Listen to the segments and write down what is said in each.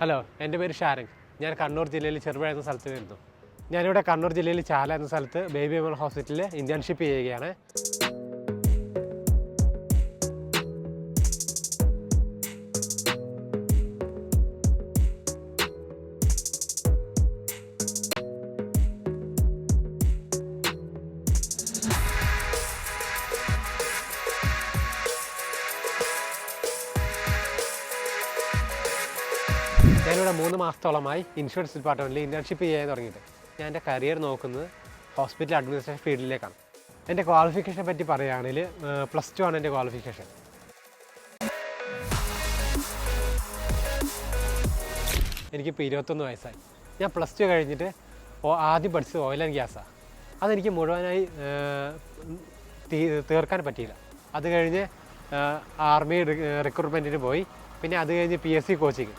Hello എന്റെ പേര് ഷാരംഗ്. ഞാൻ കണ്ണൂർ ജില്ലയിൽ ചെറുപുഴ എന്ന സ്ഥലത്ത് വരുന്നു. ഞാനിവിടെ കണ്ണൂർ ജില്ലയിൽ ചാല എന്ന സ്ഥലത്ത് ബേബി എമൽ ഹോസ്പിറ്റലിൽ ഇന്റേൺഷിപ്പ് ചെയ്യുകയാണ്. ഞാനിവിടെ മൂന്ന് മാസത്തോളമായി ഇൻഷുറൻസ് ഡിപ്പാർട്ട്മെന്റിൽ ഇന്റേൺഷിപ്പ് ചെയ്യാൻ തുടങ്ങിയിട്ട്. ഞാൻ എന്റെ കരിയർ നോക്കുന്നത് ഹോസ്പിറ്റൽ അഡ്മിനിസ്ട്രേഷൻ ഫീൽഡിലേക്കാണ്. എന്റെ ക്വാളിഫിക്കേഷനെ പറ്റി പറയുകയാണെങ്കിൽ പ്ലസ് ടു ആണ് എന്റെ ക്വാളിഫിക്കേഷൻ എനിക്കിപ്പോൾ ഇരുപത്തൊന്ന് വയസ്സായി. ഞാൻ പ്ലസ് ടു കഴിഞ്ഞിട്ട് ആദ്യം പഠിച്ചത് ഓയിൽ ആൻഡ് ഗ്യാസാണ് അതെനിക്ക് മുഴുവനായി തീർക്കാൻ പറ്റിയില്ല. അത് കഴിഞ്ഞ് ആർമി റിക്രൂട്ട്മെന്റിന് പോയി. പിന്നെ അത് കഴിഞ്ഞ് പി എസ് സി കോച്ചിങ്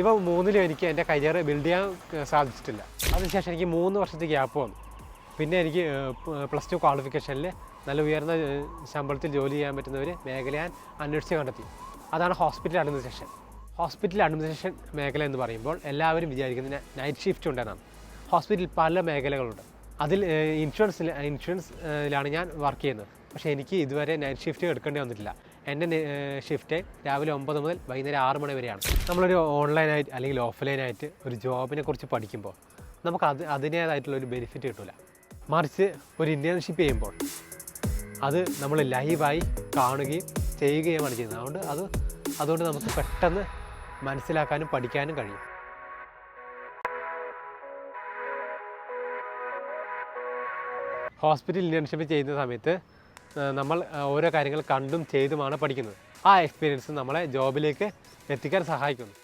ഇപ്പോൾ മൂന്നിലും എനിക്ക് എന്റെ കരിയർ ബിൽഡ് ചെയ്യാൻ സാധിച്ചിട്ടില്ല. അതിനുശേഷം എനിക്ക് മൂന്ന് വർഷത്തെ ഗ്യാപ്പ് വന്നു. പിന്നെ എനിക്ക് പ്ലസ് ടു ക്വാളിഫിക്കേഷനിൽ നല്ല ഉയർന്ന ശമ്പളത്തിൽ ജോലി ചെയ്യാൻ പറ്റുന്ന ഒരു മേഖല ഞാൻ അന്വേഷിച്ച് കണ്ടെത്തി. അതാണ് ഹോസ്പിറ്റൽ അഡ്മിനിസ്ട്രേഷൻ ഹോസ്പിറ്റൽ അഡ്മിനിസ്ട്രേഷൻ മേഖല എന്ന് പറയുമ്പോൾ എല്ലാവരും വിചാരിക്കുന്നത് നൈറ്റ് ഷിഫ്റ്റ് ഉണ്ടെന്നാണ്. ഹോസ്പിറ്റലിൽ പല മേഖലകളുണ്ട്. അതിൽ ഇൻഷുറൻസിൽ ഇൻഷുറൻസിലാണ് ഞാൻ വർക്ക് ചെയ്യുന്നത്. പക്ഷേ എനിക്ക് ഇതുവരെ നൈറ്റ് ഷിഫ്റ്റ് എടുക്കേണ്ടി വന്നിട്ടില്ല. എന്റെ ഷിഫ്റ്റ് രാവിലെ ഒമ്പത് മുതൽ വൈകുന്നേരം ആറ് മണി വരെയാണ്. നമ്മളൊരു ഓൺലൈനായിട്ട് അല്ലെങ്കിൽ ഓഫ്ലൈനായിട്ട് ഒരു ജോബിനെ കുറിച്ച് പഠിക്കുമ്പോൾ നമുക്ക് അത് അതിന്റേതായിട്ടുള്ള ഒരു ബെനിഫിറ്റ് കിട്ടില്ല മറിച്ച് ഒരു ഇന്റേൺഷിപ്പ് ചെയ്യുമ്പോൾ അത് നമ്മൾ ലൈവായി കാണുകയും ചെയ്യുകയുമാണ് ചെയ്യുന്നത്. അതുകൊണ്ട് അത് അതുകൊണ്ട് നമുക്ക് പെട്ടെന്ന് മനസ്സിലാക്കാനും പഠിക്കാനും കഴിയും. ഹോസ്പിറ്റൽ ഇന്റേൺഷിപ്പ് ചെയ്യുന്ന സമയത്ത് നമ്മൾ ഓരോ കാര്യങ്ങൾ കണ്ടും ചെയ്തുമാണ് പഠിക്കുന്നത്. ആ എക്സ്പീരിയൻസ് നമ്മളെ ജോബിലേക്ക് എത്തിക്കാൻ സഹായിക്കുന്നു.